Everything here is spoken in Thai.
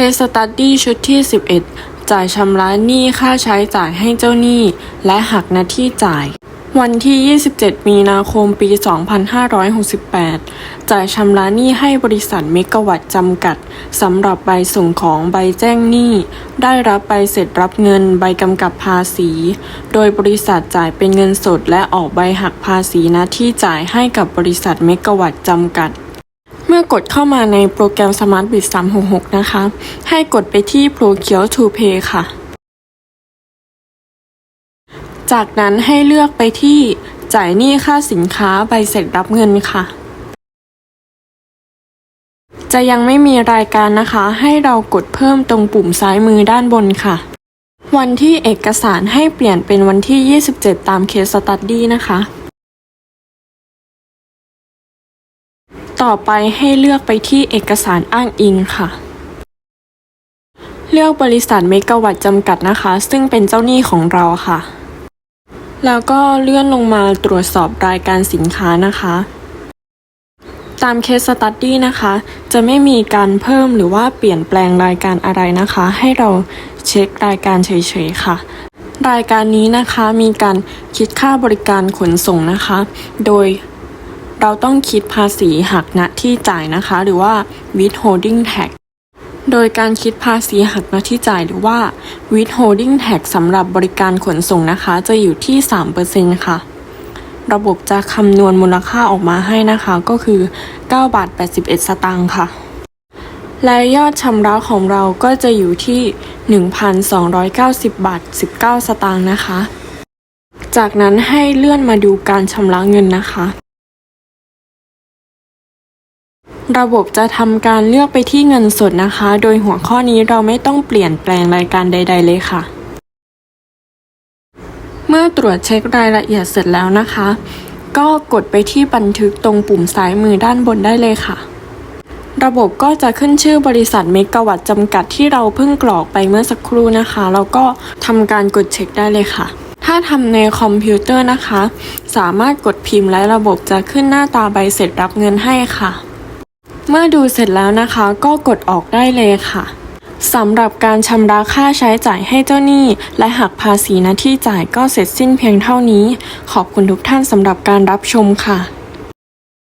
Case Study ชุดที่ 11 จ่ายชำระหนี้ค่าใช้จ่ายให้เจ้าหนี้ และหักหน้าที่จ่าย วันที่ 27 มีนาคมปี 2568 จ่ายชำระหนี้ให้บริษัทเมกะวัตจำกัดสำหรับใบส่งของใบแจ้งหนี้ ได้รับใบเสร็จรับเงินใบกำกับภาษี โดยบริษัทจ่ายเป็นเงินสดและออกใบหักภาษีหน้าที่จ่ายให้กับบริษัทเมกะวัตจำกัด เมื่อกดเข้ามาในโปรแกรม Smart Bit 366 นะคะ ให้กดไปที่ Procure to Pay ค่ะ จากนั้นให้เลือกไปที่จ่ายหนี้ค่าสินค้าใบเสร็จรับเงินค่ะ จะยังไม่มีรายการนะคะ ให้เรากดเพิ่มตรงปุ่มซ้ายมือด้านบนค่ะ วันที่เอกสารให้เปลี่ยนเป็นวันที่ 27 ตาม Case Study นะคะ ต่อไปให้เลือกไปที่เอกสารอ้างอิงค่ะ เลือกบริษัทเมกะวัตจำกัดนะคะ ซึ่งเป็นเจ้าหนี้ของเราค่ะ แล้วก็เลื่อนลงมาตรวจสอบรายการสินค้านะคะ ตามเคสสตัดดี้นะคะ จะไม่มีการเพิ่มหรือว่าเปลี่ยนแปลงรายการอะไรนะคะ ให้เราเช็ครายการเฉยๆค่ะรายการนี้นะคะมีการคิดค่าบริการขนส่งนะคะ โดย เราต้องคิดภาษีหักณที่จ่ายนะคะ หรือว่า withholding tax โดยการคิดภาษีหักณที่จ่ายหรือว่า withholding tax สำหรับบริการขนส่งนะคะ จะอยู่ที่ 3%ค่ะ ระบบจะคำนวณมูลค่าออกมาให้นะคะ ก็คือ 9 บาท 81 สตางค์ค่ะ และยอดชำระของเราก็จะอยู่ที่ 1,290 บาท 19 สตางค์นะคะ จากนั้นให้เลื่อนมาดูการชำระเงินนะคะ ระบบจะทำการเลือกไปที่เงินสดนะคะ โดยหัวข้อนี้เราไม่ต้องเปลี่ยนแปลงรายการใด ๆ เลยค่ะ เมื่อตรวจเช็ครายละเอียดเสร็จแล้วนะคะ ก็กดไปที่บันทึกตรงปุ่มซ้ายมือด้านบนได้เลยค่ะ ระบบก็จะขึ้นชื่อบริษัทเมกะวัตจำกัดที่เราเพิ่งกรอกไปเมื่อสักครู่นะคะ แล้วก็ทำการกดเช็คได้เลยค่ะถ้าทำในคอมพิวเตอร์นะคะ สามารถกดพิมพ์และระบบจะขึ้นหน้าตาใบเสร็จรับเงินให้ค่ะ เมื่อดูเสร็จแล้วนะคะก็กดออกได้เลยค่ะสำหรับการชำระค่าใช้จ่ายให้เจ้าหนี้ และหักภาษีหน้าที่จ่ายก็เสร็จสิ้นเพียงเท่านี้ ขอบคุณทุกท่านสำหรับการรับชมค่ะ